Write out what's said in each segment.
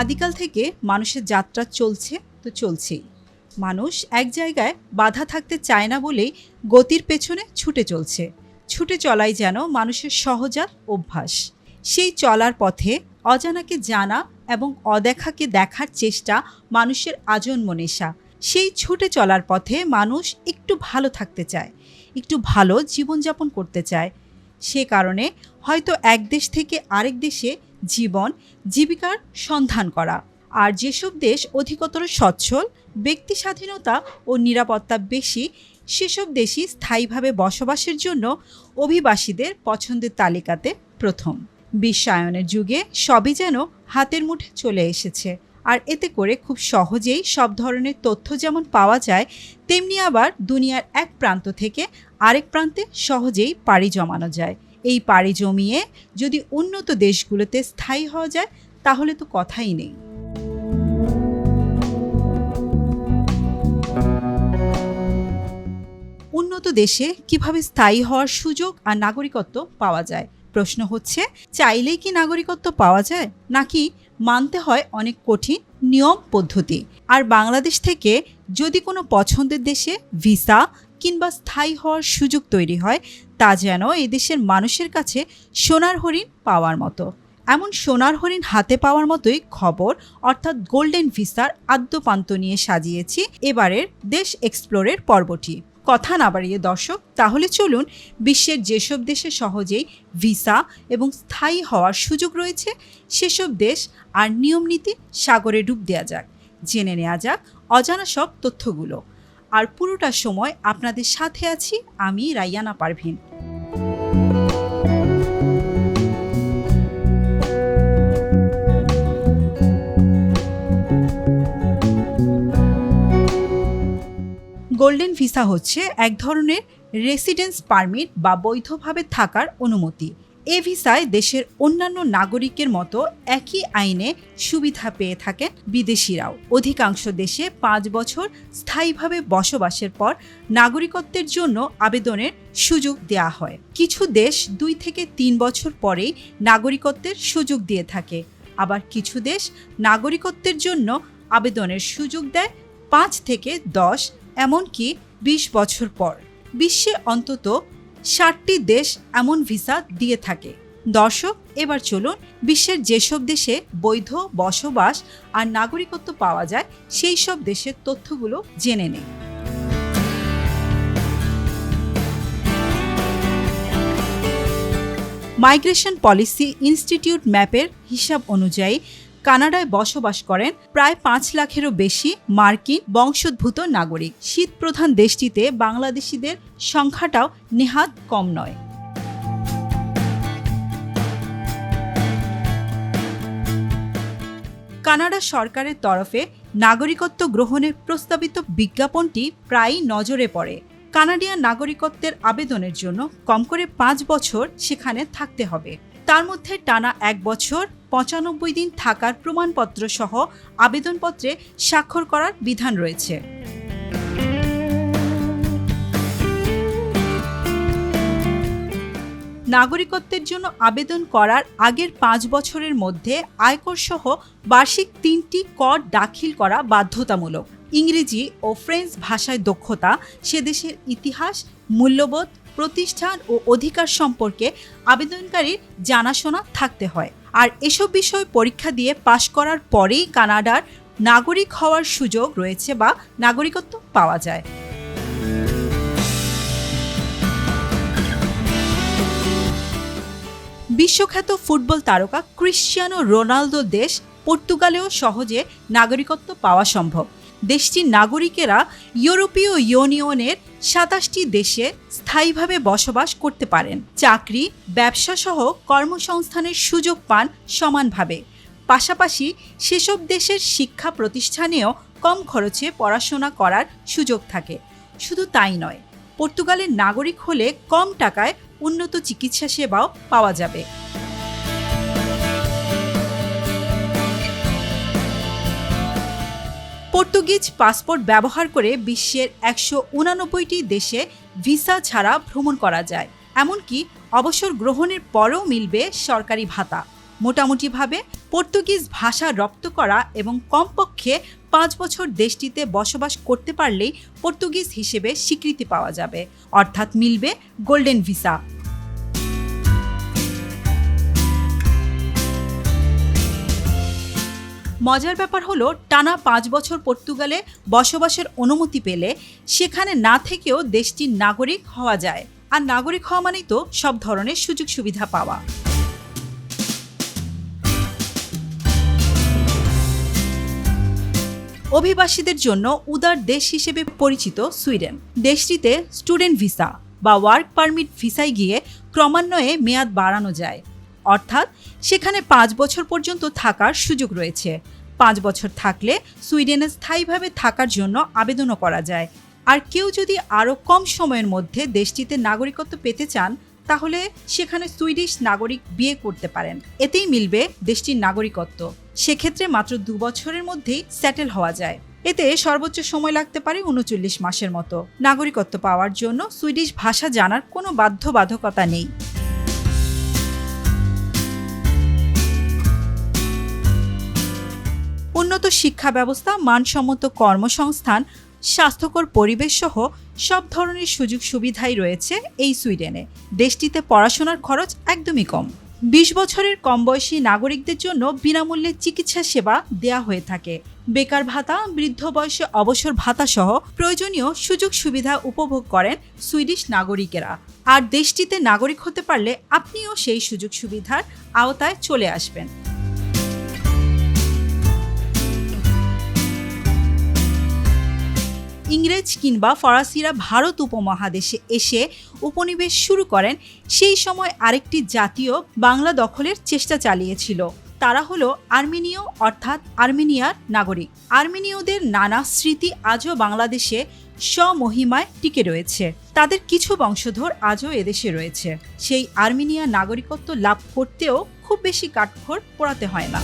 আদিকাল থেকে মানুষের যাত্রা চলছে তো চলছেই। মানুষ এক জায়গায় বাধা থাকতে চায় না বলেই গতির পেছনে ছুটে চলছে। ছুটে চলাই যেন মানুষের সহজাত অভ্যাস। সেই চলার পথে অজানাকে জানা এবং অদেখাকে দেখার চেষ্টা মানুষের আজন্ম নেশা। সেই ছুটে চলার পথে মানুষ একটু ভালো থাকতে চায়। একটু ভালো জীবনযাপন করতে চায়। সে কারণে হয়তো এক দেশ থেকে আরেক দেশে জীবন, জীবিকার সন্ধান করা। আর যেসব দেশ অধিকতর সচ্ছল, ব্যক্তি স্বাধীনতা ও নিরাপত্তা বেশি, সেসব দেশই স্থায়ীভাবে বসবাসের জন্য অভিবাসীদের পছন্দের তালিকাতে প্রথম। বিশ্বায়নের যুগে সবই যেন হাতের মুঠে চলে এসেছে। আর এতে করে খুব সহজেই সব ধরনের তথ্য যেমন পাওয়া যায়, তেমনি আবার দুনিয়ার এক প্রান্ত থেকে আরেক প্রান্তে সহজেই পাড়ি জমানো যায়। এই পাড়ি জমিয়ে যদি উন্নত দেশগুলোতে স্থায়ী হওয়া যায়, তাহলে তো কথাই নেই। উন্নত দেশে কীভাবে স্থায়ী হওয়ার সুযোগ আর নাগরিকত্ব পাওয়া যায়? প্রশ্ন হচ্ছে, চাইলেই কি নাগরিকত্ব পাওয়া যায়? নাকি মানতে হয় অনেক কঠিন নিয়ম পদ্ধতি। আর বাংলাদেশ থেকে যদি কোনো পছন্দের দেশে ভিসা কিংবা স্থায়ী হওয়ার সুযোগ তৈরি হয়, তা যেন এই দেশের মানুষের কাছে সোনার হরিণ পাওয়ার মতো। এমন সোনার হরিণ হাতে পাওয়ার মতোই খবর, অর্থাৎ গোল্ডেন ভিসার আদ্যপান্ত নিয়ে সাজিয়েছি এবারের দেশ এক্সপ্লোরের পর্বটি। কথা না বাড়িয়ে দর্শক, তাহলে চলুন বিশ্বের যেসব দেশে সহজেই ভিসা এবং স্থায়ী হওয়ার সুযোগ রয়েছে, সেসব দেশ আর নিয়মনীতি সাগরে ডুব দেওয়া যাক। জেনে নেওয়া যাক অজানা সব তথ্যগুলো। আর পুরোটা সময় আপনাদের সাথে আছি আমি রাইয়ানা পারভিন। গোল্ডেন ভিসা হচ্ছে এক ধরনের রেসিডেন্স পারমিট বা বৈধভাবে থাকার অনুমতি। এ ভিসায় দেশের অন্যান্য নাগরিকের মতো একই আইনে সুবিধা পেয়ে থাকেন বিদেশিরাও। অধিকাংশ দেশে পাঁচ বছর স্থায়ীভাবে বসবাসের পর নাগরিকত্বের জন্য আবেদনের সুযোগ দেওয়া হয়। কিছু দেশ দুই থেকে তিন বছর পরেই নাগরিকত্বের সুযোগ দিয়ে থাকে। আবার কিছু দেশ নাগরিকত্বের জন্য আবেদনের সুযোগ দেয় পাঁচ থেকে দশ এমনকি বিশ বছর পর। বিশ্বে অন্তত ষাটটি দেশ এমন ভিসা দিয়ে থাকে। দর্শক, এবার চলুন বিশ্বের যেসব দেশে বৈধ বসবাস আর নাগরিকত্ব পাওয়া যায়, সেই সব দেশের তথ্যগুলো জেনে নেই। মাইগ্রেশন পলিসি ইনস্টিটিউট ম্যাপের হিসাব অনুযায়ী কানাডায় বসবাস করেন প্রায় পাঁচ লাখেরও বেশি মার্কিন বংশোদ্ভূত নাগরিক। শীতপ্রধান দেশটিতে বাংলাদেশিদের সংখ্যাটাও নেহাত কম নয়। কানাডা সরকারের তরফে নাগরিকত্ব গ্রহণের প্রস্তাবিত বিজ্ঞাপনটি প্রায়ই নজরে পড়ে। কানাডিয়ান নাগরিকত্বের আবেদনের জন্য কম করে পাঁচ বছর সেখানে থাকতে হবে। তার মধ্যে টানা এক বছর পঁচানব্বই দিন থাকার প্রমাণপত্র সহ আবেদনপত্রে স্বাক্ষর করার বিধান রয়েছে। নাগরিকত্বের জন্য আবেদন করার আগের পাঁচ বছরের মধ্যে আয়কর সহ বার্ষিক তিনটি কর দাখিল করা বাধ্যতামূলক। ইংরেজি ও ফ্রেঞ্চ ভাষায় দক্ষতা, সে দেশের ইতিহাস, মূল্যবোধ প্রতিষ্ঠান ও অধিকার সম্পর্কে আবেদনকারীর জানাশোনা থাকতে হয়। আর এসব বিষয় পরীক্ষা দিয়ে পাশ করার পরেই কানাডার নাগরিক হওয়ার সুযোগ রয়েছে বা নাগরিকত্ব পাওয়া যায়। বিশ্বখ্যাত ফুটবল তারকা ক্রিশ্চিয়ানো রোনালদো দেশ পর্তুগালেও সহজে নাগরিকত্ব পাওয়া সম্ভব। দেশটির নাগরিকেরা ইউরোপীয় ইউনিয়নের সাতাশটি দেশে স্থায়ীভাবে বসবাস করতে পারেন। চাকরি ব্যবসা সহ কর্মসংস্থানের সুযোগ পান সমানভাবে। পাশাপাশি সেসব দেশের শিক্ষা প্রতিষ্ঠানেও কম খরচে পড়াশোনা করার সুযোগ থাকে। শুধু তাই নয়, পর্তুগালের নাগরিক হলে কম টাকায় উন্নত চিকিৎসা সেবাও পাওয়া যাবে। পর্তুগিজ পাসপোর্ট ব্যবহার করে বিশ্বের একশো উনানব্বইটি দেশে ভিসা ছাড়া ভ্রমণ করা যায়। এমনকি অবসর গ্রহণের পরেও মিলবে সরকারি ভাতা। মোটামুটিভাবে পর্তুগিজ ভাষা রপ্ত করা এবং কমপক্ষে পাঁচ বছর দেশটিতে বসবাস করতে পারলেই পর্তুগিজ হিসেবে স্বীকৃতি পাওয়া যাবে। অর্থাৎ মিলবে গোল্ডেন ভিসা। মজার ব্যাপার হলো, টানা পাঁচ বছর পর্তুগালে বসবাসের অনুমতি পেলে সেখানে না থেকেও দেশটির নাগরিক হওয়া যায়। আর নাগরিক হওয়া মানেই তো সব ধরনের সুযোগ সুবিধা পাওয়া। অভিবাসীদের জন্য উদার দেশ হিসেবে পরিচিত সুইডেন। দেশটিতে স্টুডেন্ট ভিসা বা ওয়ার্ক পারমিট ভিসায় গিয়ে ক্রমান্বয়ে মেয়াদ বাড়ানো যায়। অর্থাৎ সেখানে পাঁচ বছর পর্যন্ত থাকার সুযোগ রয়েছে। পাঁচ বছর থাকলে সুইডেনে স্থায়ীভাবে থাকার জন্য আবেদনও করা যায়। আর কেউ যদি আরও কম সময়ের মধ্যে দেশটিতে নাগরিকত্ব পেতে চান, তাহলে সেখানে সুইডিশ নাগরিক বিয়ে করতে পারেন। এতেই মিলবে দেশটির নাগরিকত্ব। সেক্ষেত্রে মাত্র দু বছরের মধ্যেই সেটেল হওয়া যায়। এতে সর্বোচ্চ সময় লাগতে পারে উনচল্লিশ মাসের মতো। নাগরিকত্ব পাওয়ার জন্য সুইডিশ ভাষা জানার কোনো বাধ্যবাধকতা নেই। উন্নত শিক্ষা ব্যবস্থা, মানসম্মত কর্মসংস্থান, স্বাস্থ্যকর পরিবেশ সহ সব ধরনের সুযোগ সুবিধাই রয়েছে এই সুইডেনে। দেশটিতে পড়াশোনার খরচ একদমই কম। বিশ বছরের কম বয়সী নাগরিকদের জন্য বিনামূল্যে চিকিৎসা সেবা দেয়া হয়ে থাকে। বেকার ভাতা, বৃদ্ধ বয়সে অবসর ভাতা সহ প্রয়োজনীয় সুযোগ সুবিধা উপভোগ করেন সুইডিশ নাগরিকেরা। আর দেশটিতে নাগরিক হতে পারলে আপনিও সেই সুযোগ সুবিধার আওতায় চলে আসবেন। ইংরেজ কিংবা ফরাসিরা ভারত উপমহাদেশে এসে উপনিবেশ শুরু করেন, সেই সময় আরেকটি জাতীয় বাংলা দখলের চেষ্টা চালিয়েছিল। তারা হলো আর্মেনীয়, অর্থাৎ আর্মেনিয়ার নাগরিক। আর্মেনীয়দের নানা স্মৃতি আজও বাংলাদেশে স্বমহিমায় টিকে রয়েছে। তাদের কিছু বংশধর আজও এদেশে রয়েছে। সেই আর্মেনিয়া নাগরিকত্ব লাভ করতেও খুব বেশি কাঠখড় পোড়াতে হয় না।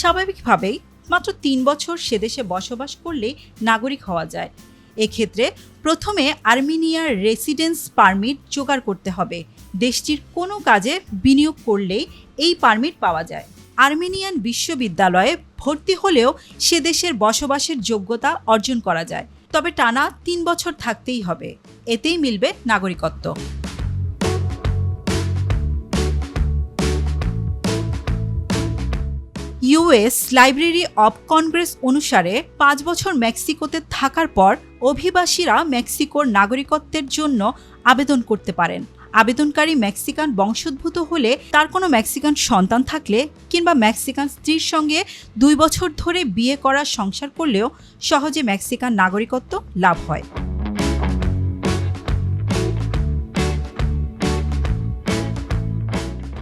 স্বাভাবিকভাবেই মাত্র তিন বছর সে দেশে বসবাস করলেই নাগরিক হওয়া যায়। এক্ষেত্রে প্রথমে আর্মেনিয়ার রেসিডেন্স পারমিট জোগাড় করতে হবে। দেশটির কোনো কাজে বিনিয়োগ করলেই এই পারমিট পাওয়া যায়। আর্মেনিয়ান বিশ্ববিদ্যালয়ে ভর্তি হলেও সে দেশের বসবাসের যোগ্যতা অর্জন করা যায়। তবে টানা তিন বছর থাকতেই হবে। এতেই মিলবে নাগরিকত্ব। ইউএস লাইব্রেরি অব কংগ্রেস অনুসারে পাঁচ বছর মেক্সিকোতে থাকার পর অভিবাসীরা মেক্সিকোর নাগরিকত্বের জন্য আবেদন করতে পারেন। আবেদনকারী মেক্সিকান বংশোদ্ভূত হলে তার কোনো মেক্সিকান সন্তান থাকলে কিংবা মেক্সিকান স্ত্রীর সঙ্গে দুই বছর ধরে বিয়ে করার সংসার করলেও সহজে মেক্সিকান নাগরিকত্ব লাভ হয়।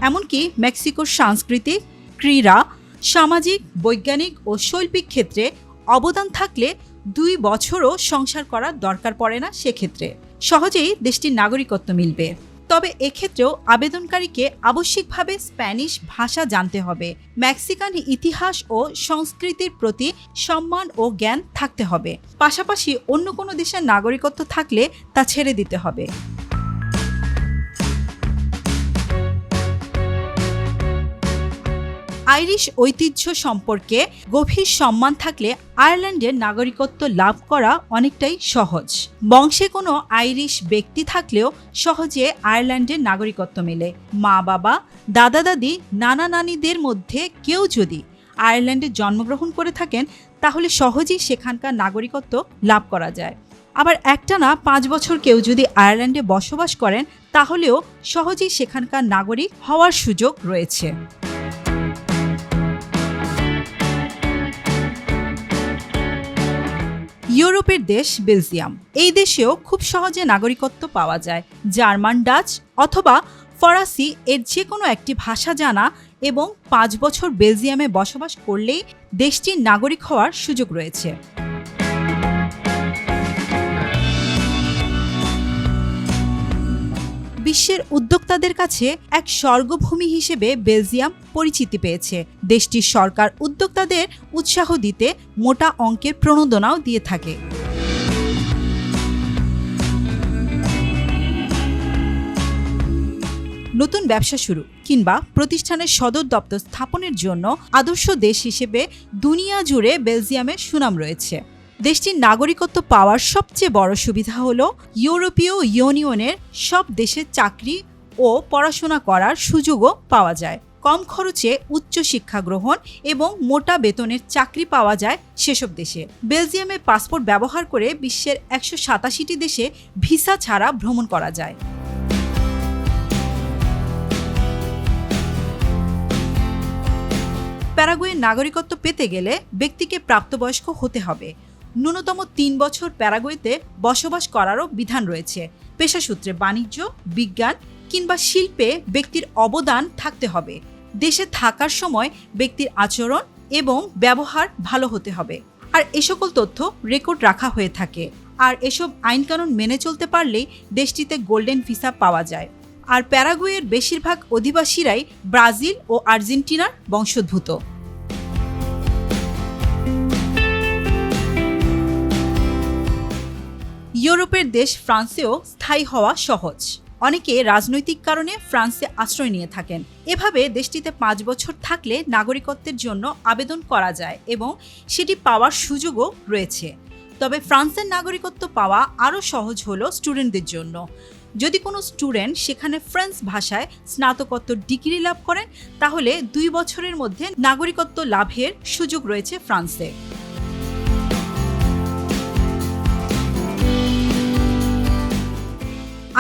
এমনকি মেক্সিকোর সাংস্কৃতিক, ক্রীড়া সামাজিক, বৈজ্ঞানিক ও শৈল্পিক ক্ষেত্রে অবদান থাকলে দুই বছরও সংসার করার দরকার পড়ে না সেক্ষেত্রে। সহজেই দেশটির নাগরিকত্ব মিলবে। তবে এক্ষেত্রেও আবেদনকারীকে আবশ্যিকভাবে স্প্যানিশ ভাষা জানতে হবে। মেক্সিকান ইতিহাস ও সংস্কৃতির প্রতি সম্মান ও জ্ঞান থাকতে হবে। পাশাপাশি অন্য কোনো দেশের নাগরিকত্ব থাকলে তা ছেড়ে দিতে হবে। আইরিশ ঐতিহ্য সম্পর্কে গভীর সম্মান থাকলে আয়ারল্যান্ডের নাগরিকত্ব লাভ করা অনেকটাই সহজ। বংশে কোনো আইরিশ ব্যক্তি থাকলেও সহজে আয়ারল্যান্ডের নাগরিকত্ব মেলে। মা বাবা, দাদা দাদি, নানা নানিদের মধ্যে কেউ যদি আয়ারল্যান্ডে জন্মগ্রহণ করে থাকেন, তাহলে সহজেই সেখানকার নাগরিকত্ব লাভ করা যায়। আবার একটানা পাঁচ বছর কেউ যদি আয়ারল্যান্ডে বসবাস করেন, তাহলেও সহজেই সেখানকার নাগরিক হওয়ার সুযোগ রয়েছে। ইউরোপের দেশ বেলজিয়াম। এই দেশেও খুব সহজে নাগরিকত্ব পাওয়া যায়। জার্মান, ডাচ অথবা ফরাসি এর যে কোনো একটি ভাষা জানা এবং পাঁচ বছর বেলজিয়ামে বসবাস করলেই দেশটির নাগরিক হওয়ার সুযোগ রয়েছে। বিশ্বের উদ্যোক্তাদের কাছে এক স্বর্গভূমি হিসেবে বেলজিয়াম পরিচিতি পেয়েছে। দেশটির সরকার উদ্যোক্তাদের উৎসাহ দিতে মোটা অঙ্কের প্রণোদনাও দিয়ে থাকে। নতুন ব্যবসা শুরু কিংবা প্রতিষ্ঠানের সদর দপ্তর স্থাপনের জন্য আদর্শ দেশ হিসেবে দুনিয়া জুড়ে বেলজিয়ামের সুনাম রয়েছে। দেশটির নাগরিকত্ব পাওয়ার সবচেয়ে বড় সুবিধা হল ইউরোপীয় ইউনিয়নের সব দেশে চাকরি ও পড়াশোনা করার সুযোগও পাওয়া যায়। কম খরচে উচ্চ শিক্ষা গ্রহণ এবং মোটা বেতনের চাকরি পাওয়া যায় সেসব দেশে। বেলজিয়ামের পাসপোর্ট ব্যবহার করে বিশ্বের একশো সাতাশিটি দেশে ভিসা ছাড়া ভ্রমণ করা যায়। প্যারাগুয়ের নাগরিকত্ব পেতে গেলে ব্যক্তিকে প্রাপ্তবয়স্ক হতে হবে। ন্যূনতম তিন বছর প্যারাগুয়েতে বসবাস করারও বিধান রয়েছে। পেশাসূত্রে বাণিজ্য, বিজ্ঞান কিংবা শিল্পে ব্যক্তির অবদান থাকতে হবে। দেশে থাকার সময় ব্যক্তির আচরণ এবং ব্যবহার ভালো হতে হবে। আর এ সকল তথ্য রেকর্ড রাখা হয়ে থাকে। আর এসব আইনকানুন মেনে চলতে পারলেই দেশটিতে গোল্ডেন ভিসা পাওয়া যায়। আর প্যারাগুয়ের বেশিরভাগ অধিবাসীরাই ব্রাজিল ও আর্জেন্টিনার বংশোদ্ভূত। ইউরোপের দেশ ফ্রান্সেও স্থায়ী হওয়া সহজ। অনেকে রাজনৈতিক কারণে ফ্রান্সে আশ্রয় নিয়ে থাকেন। এভাবে দেশটিতে পাঁচ বছর থাকলে নাগরিকত্বের জন্য আবেদন করা যায় এবং সেটি পাওয়ার সুযোগও রয়েছে। তবে ফ্রান্সের নাগরিকত্ব পাওয়া আরও সহজ হলো স্টুডেন্টদের জন্য। যদি কোনো স্টুডেন্ট সেখানে ফ্রেঞ্চ ভাষায় স্নাতকোত্তর ডিগ্রি লাভ করেন, তাহলে দুই বছরের মধ্যে নাগরিকত্ব লাভের সুযোগ রয়েছে ফ্রান্সে।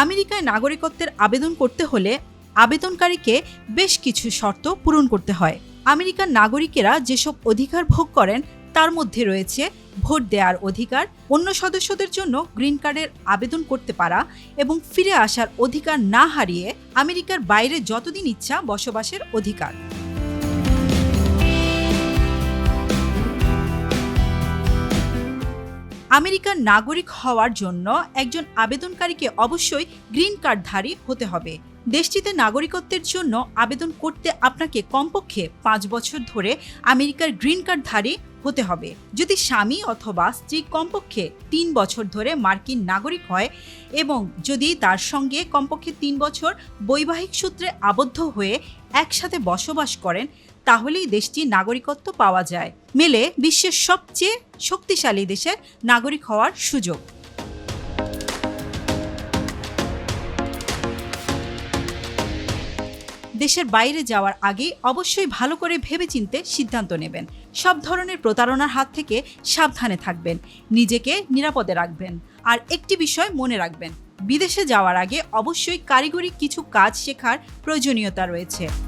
আমেরিকায় নাগরিকত্বের আবেদন করতে হলে আবেদনকারীকে বেশ কিছু শর্ত পূরণ করতে হয়। আমেরিকার নাগরিকেরা যেসব অধিকার ভোগ করেন, তার মধ্যে রয়েছে ভোট দেওয়ার অধিকার, অন্য সদস্যদের জন্য গ্রিন কার্ডের আবেদন করতে পারা এবং ফিরে আসার অধিকার না হারিয়ে আমেরিকার বাইরে যতদিন ইচ্ছা বসবাসের অধিকার। আমেরিকার নাগরিক হওয়ার জন্য একজন আবেদনকারীকে অবশ্যই গ্রিন কার্ডধারী হতে হবে। দেশটিতে নাগরিকত্বের জন্য আবেদন করতে আপনাকে কমপক্ষে পাঁচ বছর ধরে আমেরিকার গ্রিন কার্ডধারী হতে হবে। যদি স্বামী অথবা স্ত্রী কমপক্ষে তিন বছর ধরে মার্কিন নাগরিক হয় এবং যদি তার সঙ্গে কমপক্ষে তিন বছর বৈবাহিক সূত্রে আবদ্ধ হয়ে একসাথে বসবাস করেন তাহলেই দেশটি নাগরিকত্ব পাওয়া যায়। মেলে বিশ্বের সবচেয়ে শক্তিশালী দেশের নাগরিক হওয়ার সুযোগ। দেশের বাইরে যাওয়ার আগে অবশ্যই ভালো করে ভেবেচিন্তে সিদ্ধান্ত নেবেন। সব ধরনের প্রতারণার হাত থেকে সাবধানে থাকবেন। নিজেকে নিরাপদে রাখবেন। আর একটি বিষয় মনে রাখবেন, বিদেশে যাওয়ার আগে অবশ্যই কারিগরি কিছু কাজ শেখার প্রয়োজনীয়তা রয়েছে।